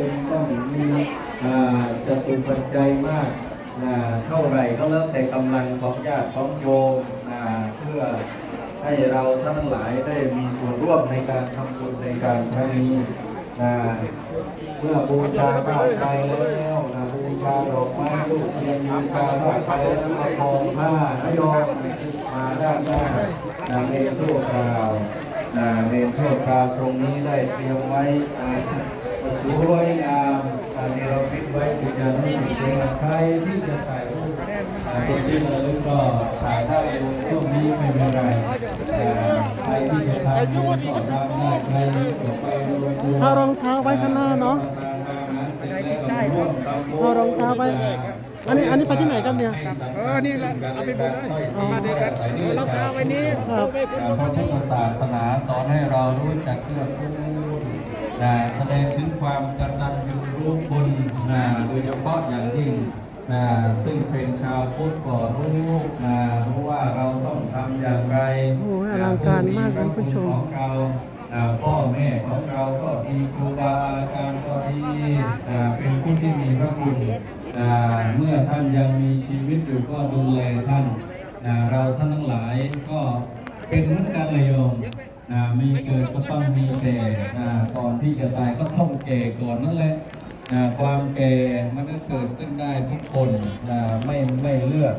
เป็นต้องมีอ่าจะตุปัจจัยมากอ่าเท่าไหร่ก็แล้วแต่กำลังของญาติของโยมอ่าเพื่อให้เราท่านทั้งหลายได้มีส่วนร่วมในการทำบุญในการครั้งนี้อ่าเมื่อบูชาพระไตรแล้วนะบูชาดอกไม้ลูกเทียนบูชาพระไตรแล้วก็ทองผ้านโยมมาด้านหน้านะเมนทั่วคราวนะเมนทั่วคราวตรงนี้ได้เตรียมไว้ สวยงามอันนี้เราคิดไว้สิจะต้องมีเรื่องใครที่จะถ่ายรูปอ่าตรงนี้เราก็ถ่ายได้ดูช่วงนี้ไม่เป็นไรอ่าใครที่จะทำบุญก็ทำได้ใครจะไปดูดูเอารองเท้าไว้ข้างหน้าเนาะเอารองเท้าไว้อันนี้อันนี้ไปที่ไหนครับเนี่ยเออนี่แหละเอาไปบุญให้มาด้วยกันเอารองเท้าไว้นี้ครับเอาไปบุญพระพุทธศาสนาสอนให้เรารู้จักเกื้อกูล นะแสดงถึงความกตัญญูรู้คุณนะโดยเฉพาะอย่างยิ่งนะซึ่งเป็นชาวพุทธก็รู้นะรู้ว่าเราต้องทำอย่างไรโอ้ยอลังการมากนะคุณผู้ชมของเรานะพ่อแม่ของเราก็ดีครูบาอาจารย์ก็ดีนะเป็นผู้ที่มีพระคุณนะเมื่อท่านยังมีชีวิตอยู่ก็ดูแลท่านนะเราท่านทั้งหลายก็เป็นเหมือนกันเลยโยม นะมีเกิดก็ต้องมีแก่นะก่อนที่จะตายก็ต้องแก่ก่อนนั่นแหละนะความแก่มันก็เกิดขึ้นได้ทุกคนนะไม่ไม่เลือก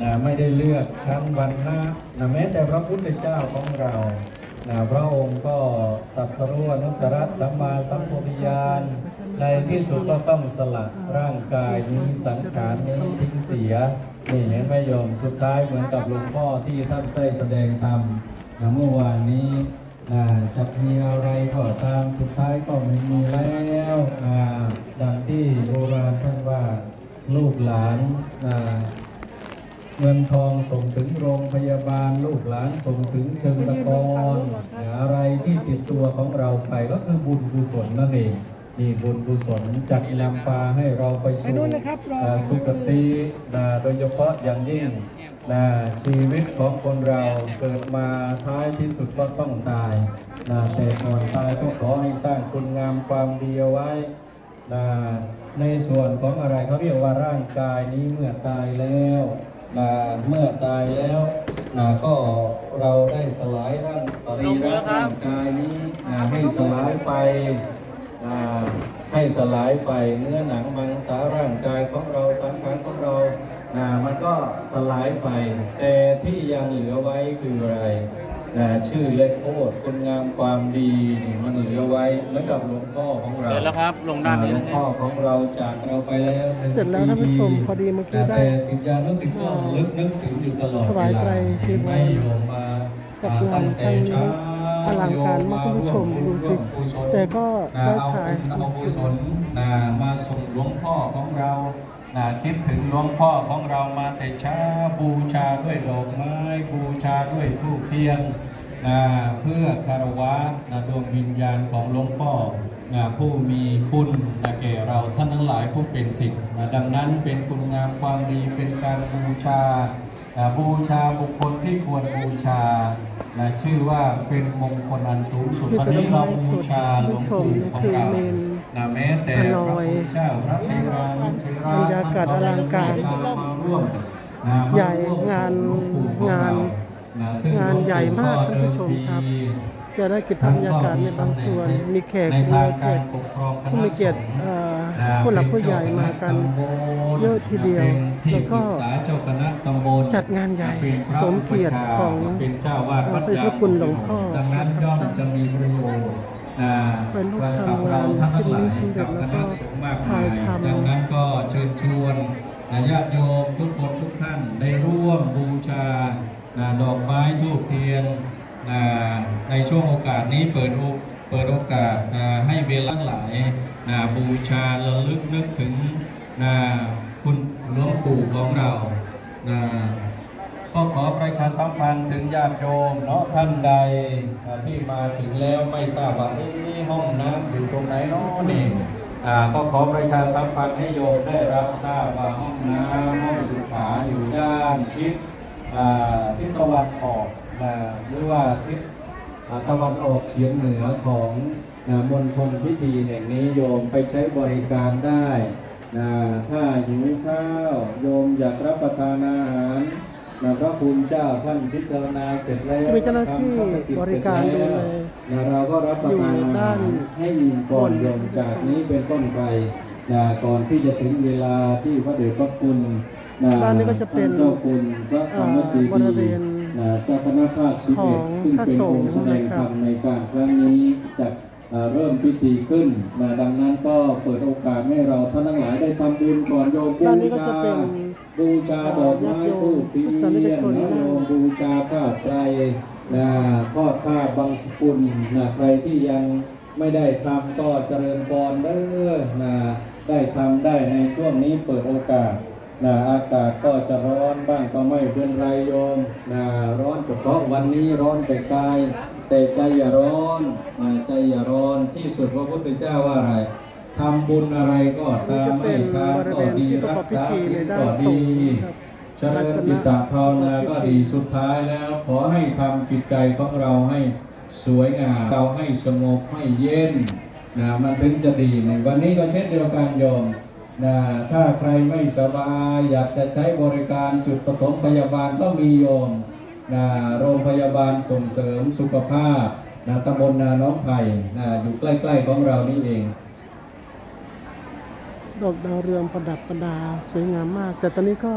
นะไม่ได้เลือกทั้งวันนะนะแม้แต่พระพุทธเจ้าของเรานะพระองค์ก็ตรัสรู้อนุตตรสัมมาสัมโพธิญาณในที่สุดก็ต้องสละร่างกายนี้สังขารนี้ทิ้งเสีย นี่เห็นไหมโยมสุดท้ายเหมือนกับหลวงพ่อที่ท่านได้แสดงธรรมนะเมื่อวานนี้นะจะมีอะไรก็ตามสุดท้ายก็ไม่มีแล้วนะดังที่โบราณท่านว่าลูกหลานนะเงินทองส่งถึงโรงพยาบาล ลูกหลานส่งถึงเชิงตะกอนอะไรที่ติดตัวของเราไปก็คือบุญกุศลนั่นเอง นี่บุญกุศลจักนำพาให้เราไปสู่อ่าสุคตินะโดยเฉพาะอย่างยิ่งนะชีวิตของคนเราเกิดมาท้ายที่สุดก็ต้องตายนะแต่ก่อนตายก็ขอให้สร้างคุณงามความดีเอาไว้นะในส่วนของอะไรเขาเรียกว่าร่างกายนี้เมื่อตายแล้วนะเมื่อตายแล้วนะก็เราได้สลายร่างสรีระร่างกายนี้นะให้สลายไป นะให้สลายไปเนื้อหนังมังสาร่างกายของเราสังขารของเรานะมันก็สลายไป แต่ที่ยังเหลือไว้คืออะไรนะชื่อเล็กโคตรคุณงามความดีนี่มันเหลือไว้เหมือนกับหลวงพ่อของเราเสร็จแล้วครับลงด้านนี้หลวนะงคพ่อรับของเราจากเราไปแล้วหนึ่งเสร็จแล้วท่านผู้ชมปีพอดีเมื่อกี้ได้แต่สิทธิานุสิทธิ์ก็ลึกนึกถึงอยู่ตลอดถวายไตรจีวรไม่โยมมาจัดงานครั้งนี้ อลังการมากคุณผู้ชมดูสิ แต่ก็ได้ถ่ายเอากุศลนะมาส่งหลวงพ่อของเรานะคิดถึงหลวงพ่อของเรามาแต่เช้าบูชาด้วยดอกไม้ บูชาด้วยธูปเทียนนะเพื่อคารวะนะดวงวิญญาณของหลวงพ่อนะผู้มีคุณนะแก่เราท่านทั้งหลายผู้เป็นศิษย์นะดังนั้นเป็นคุณงามความดีเป็นการบูชา บูชาบุคคลที่ควรบูชานะชื่อว่าเป็นมงคลอันสูงสุดคือตอนนี้เราเป็นไม้บูสุดชาหลวงปู่ของเราคือเมนนะแม้แต่พระพุทธเจ้าพระเทรานุเทระบรรยากาศอลังการท่นมาร่วมนะใหญ่มร่วมงานหลวปู่ของเรงานนะซึ่งงานใหญ่มากหลวงปู่ท่านผู้ชมครับจะได้กิจบรรยากาศในบางส่วน มีแขกในมีทางเกีกายรรติปกครองคผู้ณะมีเกียรติสงฆ์เอ่อนะผู้หลักผู้ใหญ่มากันเยอะทีเดียวเป็นที่แล้วปก็รึกษาเจ้าคณะตำบลจัดงานใหญ่เป็นพระสมเกียรติปชาของเป็นเจ้าวาดวัดพระยางเจ้าคุณหลวงพ่อดังนั้นย่อมจะมีประโยชน์นะเป็นลูกกับเราทั้งหลายทำงานกับคณะสงฆ์มากมายถ่ายทำดังนั้นก็เชิญชวนนะญาติโยมทุกคนทุกท่านได้ร่วมบูชานะดอกไม้ทูบเทียนนะในช่วงโอกาสนี้เปิดโอเปิดโอกาสนะให้เวลาหลายนะบูชาระลึกนึกถึงนะคุณหลวงปู่ของเรานะ ก็ขอประชาสัมพันธ์ถึงญาติโยมเนาะท่านใดที่มาถึงแล้วไม่ทราบว่าห้องน้ำอยู่ตรงไหนเนาะนี่ก็ขอประชาสัมพันธ์ให้โยมได้รับทราบว่าห้องน้ำห้องสุขาอยู่ด้านทิศทิศตะวันออกหรือว่าทิศตะวันออกเฉียงเหนือของมณฑลพิธีแห่งนี้โยมไปใช้บริการได้นะถ้าหิวข้าวโยมอยากรับประทานอาหาร นะพระคุณเจ้าท่านพิจารณาเสร็จแล้วจะมีเจ้าหน้าที่ทำเข้ไปติดบริการเสจแล้วดูแลนะเราก็รับประทานอาหารให้อิ่มก่อนโยมจากนี้เป็นต้นไปนะก่อนที่จะถึงเวลาที่พระเดชพระคุณนะด้านนี้ก็จะเป็นท่าเจ้าคุณพระธรรมจีเอ่อบริเวดีณนะเจ้าคณะภาคสิบขอเอ็ดงซึ่งเป็นพระสองงฆ์ค์แสดงนะคธรัรบรมในการครั้งนี้จะอ่าเริ่มพิธีขึ้นนะดังนั้นก็เปิดโอกาสให้เราท่านทั้งหลายได้ทำบุญก่อนโยมบูด้านนี้ก็ชาจะเป็น บูชาดอกไม้ทูบเทียนนนะโยมบูชาผ้าไตรนะทอดผ้าบางสกุลนะใครที่ยังไม่ได้ทำก็เจริญพรเด้อนะได้ทำได้ในช่วงนี้เปิดโอกาสนะอากาศก็จะร้อนบ้างก็ไม่เป็นไรโยมนะร้อนเฉพาะวันนี้ร้อนแต่กาย แต่ใจอย่าร้อนนะใจอย่าร้อนที่สุดพระพุทธเจ้าว่าอะไร ทำบุญอะไรก็ตามไม่ทานก็ดีรักษาศีลก็ดี เจริญจิตตภาวนาก็ดีสุดท้ายแล้ว ขอให้ทำจิตใจของเราให้สวยงามเราให้สงบให้เย็นนะมันถึงจะดีในวันนี้ก็เช่นเดียวกันโยมนะถ้าใครไม่สบายอยากจะใช้บริการจุดปฐมพยาบาลก็มีโยมนะโรงพยาบาลส่งเสริมสุขภาพนะตำบลนาน้องไผ่นะอยู่ใกล้ ๆ ของเรานี่เอง ดอกดาวเรืองประดับประดาสวยงามมาก แต่ตอนนี้ก็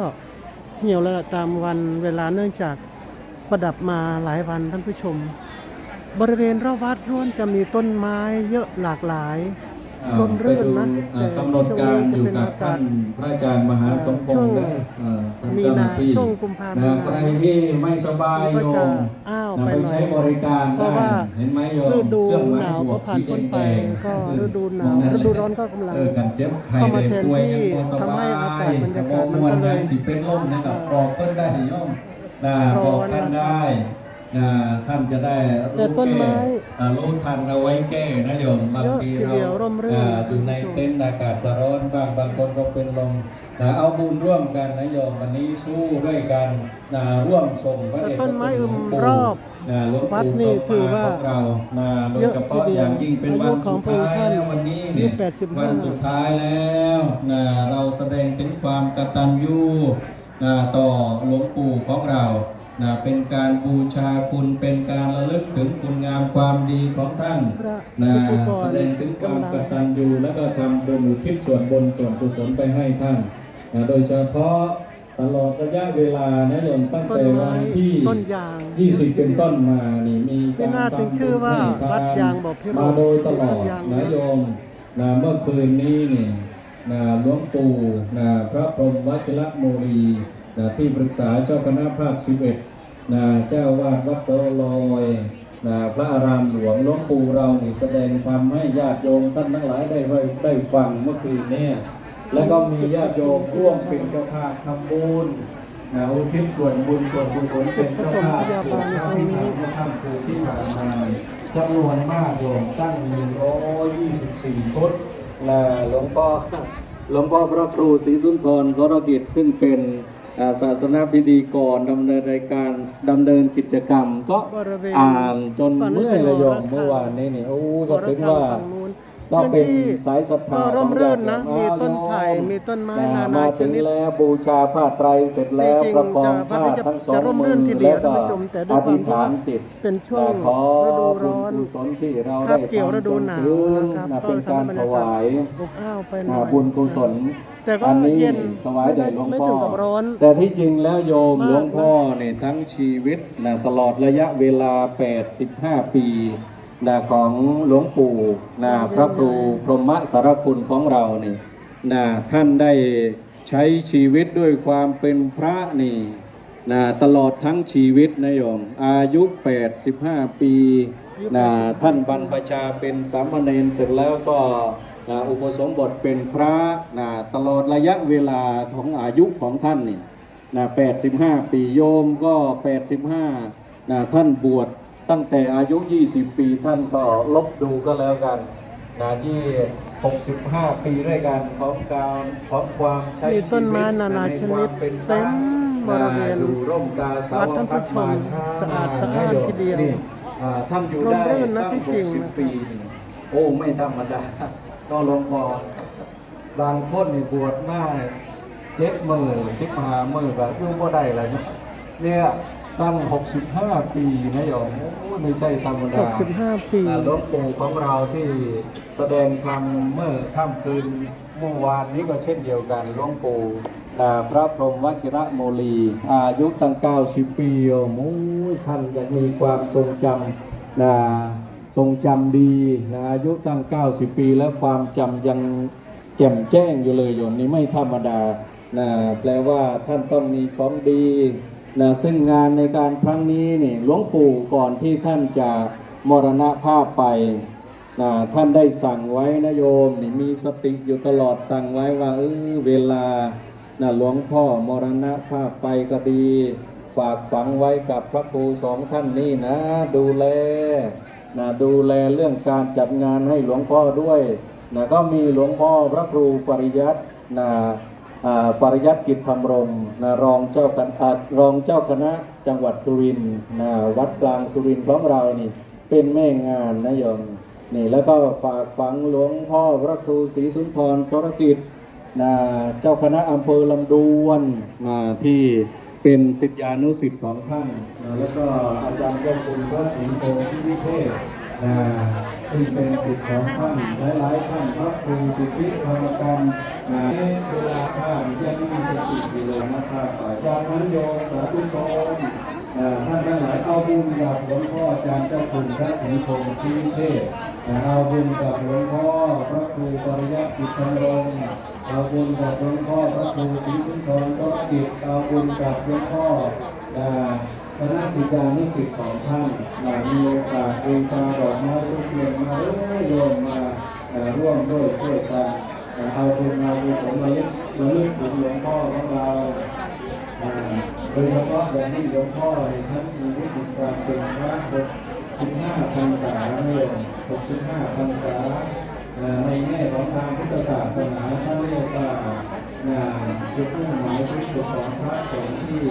เหี่ยวแล้วตามวันเวลาเนื่องจากประดับมาหลายวันท่านผู้ชม บริเวณรอบวัดร่วนจะมีต้นไม้เยอะหลากหลาย ร่มรื่นนะไปดูอ่าแต่กำหนดการอยู่กับช่วงนี้จะเป็นอากาศท่านพระอาจารย์มหาสมพงษ์นะอ่าท่านเจ้าหน้าที่มีนาช่วงกุมภาพันธ์นะใครที่ไม่สบายก็โยจะมอ้าวนะไปไปหน่อยใช้บริการเพราะได้ว่าเห็นไหมโยมฤดูเครื่องไม้หนาวบวก็กผ่านสีพ้นไปแดงก็ๆคือฤดูหนาวตงฤดูร้อนก็กำลังเออกันเจ็บไข้เข้ามาได้แทนป่วยที่ยังบ่สทำบาให้ยอากาศบรรยากาศมวนมันก็เลยกันสิเป็นลมนะครับบอกเพิ่นได้โยมนะร้อนบอกท่านได้นะท่านจะได้แต่รู้ต้นแก้ไม้อ่า รู้ทันเอาไว้แก้นะโยมบางทีเยอะทีเราเดียวร่มรื่นอ่าอยู่ในเต็นท์อากาศจะร้อนบ้างบางคนก็เป็นลมนะเอาบุญร่วมกันนะโยมวันนี้สู้ด้วยกันนะร่วมส่งพระเดชพต้ระนคุไม้ณหลอึวงมปู่รอบนะหลวงวัดปู่นี่ประถือมาว่าของเรานะโดยเฉพาะเยอะทีเดียวอย่างยิ่งเป็นวันสุดท้ายอายุของพระองค์ท่านแล้ววันนี้อายุเนี่ย85วันสุดท้ายแล้วนะเราแสดงถึงความกตัญญูนะต่อหลวงปู่ของเรา นะเป็นการบูชาคุณเป็นการระลึกถึงคุณงามความดีของท่านพระนะอุปกรณ์แสดงถึงความกตัญญูแล้วก็ทำบุญอุทิศส่วนบนส่วนกุศลไปให้ท่านนะโดยเฉพาะตลอดระยะเวลานะโยมตั้งต้นแต่ไม้วันที่ต้นยาง20 เป็นต้นมานี่มีที่การน่าถึงทำชื่บุอญว่าให้ทาวัดนยางบ่อพิรมมาโดยตลอดต้นยางนะโยมนะเมื่อคืนนี้นี่นะหลวงปู่นะพระพรหมวัชรโมรี นะที่ปรึกษาเจ้าคณะภาค 11นะเจ้าวาดวัดโสลอยนะพระอารามหลวงหลวงปู่เรานี่แสดงธรรมให้ญาติโยมท่านทั้งหลายได้ได้ไดฟังเมื่อคืนนี่ยแล้วก็มีญาติโยมร่วมเป็นเจ้าภาพทำบุญนะอุทิศส่วนบุญส่วนกุศลเป็นเจ้าภาพส่วนพระพิธรรมพระธรรมคือที่ผ่านมาจำนวนมากโยมตั้ง 124ชุดและหลวงพ่อหลวงพ่อพระครูศรีสุนทรสรกิจซึ่งเป็น ศาสนาพิธีกรดำเนินรายการดำเนินกิจกรรม ก็บริเวณอ่านจนฝั่งเมื่อยเลยโยมฝั่งเมื่อวานนี้นี่โอ้วก็รถึงกรรมว่าฝั่งนู้น ก็เป็นพื้ที่สายศรัทธาก็ร่มรื่นนะของมีญาติโยต้นไผ่มีต้นไม้อ่นานามาชถึงนิดแล้วบูชาผ้าไตรเสร็จแล้วจริงๆประกองจะผ้าจะทั้งสองจะร่มมืรื่อนทีเดีแล้ยววก็ท่านผู้ชมแต่ด้อวยความธิษที่ฐาว่านจิตเป็นช่วงขอฤดูร้อนบุญกุศลที่เราคาได้บเกี่ยวฤดูหนาวทำจนถึงนะครับนะเป็นการถวายอบอ้าวไปหน่อ่าอยบุญกุศลแต่ก็อันนี้เย็นถวายแด่หลวงไม่พ่อถึงกับร้อนแต่ที่จริงแล้วโยมมากหลวงพ่อเนี่ยทั้งชีวิตนะตลอดระยะเวลา 85 ปี นะของหลวงปู่นะพระครูพรหมสารคุณของเรานี่นะท่านได้ใช้ชีวิตด้วยความเป็นพระนี่นะตลอดทั้งชีวิตนะโยม อายุ 85 ปีนะท่านบรรพชาเป็นสามเณรเสร็จแล้วก็นะอุปสมบทเป็นพระนะตลอดระยะเวลาของอายุของท่านนี่นะ85 ปีโยมก็ 85นะท่านบวช ตั้งแต่อายุ 20 ปีท่านก็ลบดูก็แล้วกันนะที่ 65 ปีด้วยกันพร้อมการพร้อมความใช้มีชีต้นวิไม้ตนานาใชนิดความเป็นพเต็ระมบริเวณนะอยู่ร่มกาสาวัดวท่านพัผู้ดชมามช้าสะอาดสะให้อ้านโยมทีเดียวนี่อ่าท่านอยู่ได้ร่มรื่นนะตั้งที่หจริกงสิบนะคะปีนี่โอ้ไม่ธรรมดา ก็หลวงพ่อบางคนนี่บวชมาเจ็ดมือสิบห้ามือก็ยุ่งบ่ได้เลยนะเนี่ย ตั้งหกสิบห้าปีนะโยมโอ้ไม่ใช่ธรรมดา65 ปีอ่าหลวงปู่ของเราที่แสดงธรรมเมื่อค่ำคืนเมื่อวานนี้ก็เช่นเดียวกันหลวงปู่อ่าพระพรหมวชิระโมลี อายุตั้ง 90 ปีโอ้โหท่านยังมีความทรงจำนะทรงจำดีนะอายุตั้ง 90 ปี แล้วความจำยังแจ่มแจ้งอยู่เลยโยมนี่ไม่ธรรมดานะแปลว่าท่านต้องมีของดี นะซึ่งงานในการครั้งนี้นี่หลวงปู่ก่อนที่ท่านจะมรณภาพไปนะท่านได้สั่งไว้นะโยมนี่มีสติอยู่ตลอดสั่งไว้ว่าเออเวลานะหลวงพ่อมรณภาพไปก็ดี ฝากฝังไว้กับพระครูสองท่านนี่นะ ดูแลนะดูแลเรื่องการจัดงานให้หลวงพ่อด้วยนะก็มีหลวงพ่อพระครูปริยัตินะ ปริยัติกิจธรรมรงนะรองเจ้าคณะอ่ารองเจ้าคณะจังหวัดสุรินทร์นะวัดกลางสุรินทร์ของเรานี่เป็นแม่งานนะโยมนี่แล้วก็ฝากฝังหลวงพ่อพระครูศรีสุนทรสรกิจนะเจ้าคณะอำเภอลำดวนนะที่เป็นศิษยานุศิษย์ของท่านนะแล้วก็อาจารย์เจ้าคุณพระสิงห์โตที่วิเทศนะ ซึ่งเป็นศิษย์ของท่านหลายๆท่านพระครูสิทธิธรรมกันนะเวลาท่านยังมีสติอยู่เลยนะครับจากนั้นโยมสาธุชนท่านทั้งหลายเอาบุญกับหลวงพ่ออาจารย์เจ้าคุณพระสิงห์โตที่วิเทศเอาบุญกับหลวงพ่อพระครูปริยัติธรรมรงค์เอาบุญกับหลวงพ่อพระครูศรีสุนทรก็กิจเอาบุญกับหลวงพ่อ คณะสิษยานุศิษย์ของท่านอ่ามีโอกาสเองชาดอกไม้ทุกเทียนมาเรื่อยโยมมาอ่าร่วมด้วยช่วยกันอ่าเอาบุญมาบุญสมระลึกระลึกถึงหลวงพ่อของเราอ่าโดยเฉพาะอย่างนี้หลวงพ่อในทั้งชีวิตของการเป็นพระหกสิบห้าพรรษาเมื่อหกสิบห้าพรรษาในแง่ของทางพุทธศาสนาท่านเรียกว่าอ่าจุดมุ่งหมายสูงสุดของพระสงฆ์ที่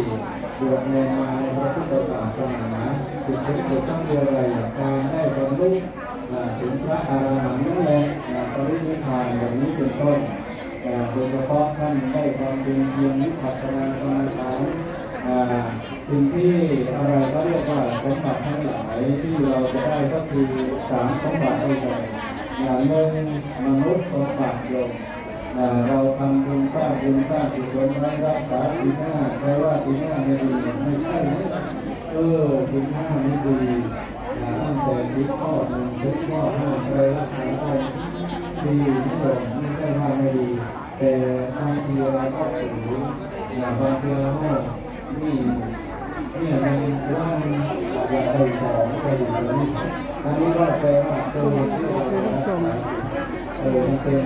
บวชเรียนมาในพระพุทธศาสนาจุดสูงสุดต้องคืออะไรการได้บรรลุถึงพระอรหันต์นั่นแหละปรินิพพานอย่างนี้เป็นต้นโดยเฉพาะท่านได้ความเป็นเพียงวิปัสสนากรรมานอ่าสิ่งที่อะไรก็เรียกว่าสมบัติทั้งหลายที่เราจะได้ก็คือสามสมบัติด้วยกันอย่างหนึ่งมนุษย์สมบัติโยม เราทำบุญสร้างบุญสร้างกุศลไว้รักษาศีลห้าใช่ว่าศีลห้าไม่ดีไม่ใช่นะเออศีลห้าไม่ดีอ่าตั้งแต่ศีลข้อหนึ่งถึงข้อห้าไปรักษาได้ดีไม่โยมไม่ใช่ว่าไม่ดี แต่บางทีเราก็ถืออย่างบางทีเราก็นี่เนี่ยมันว่ามันอยากไปสองไปอยู่รงนี้อันนี้ก็แปลว่าตัวที่เรารักษาเออมันเป็น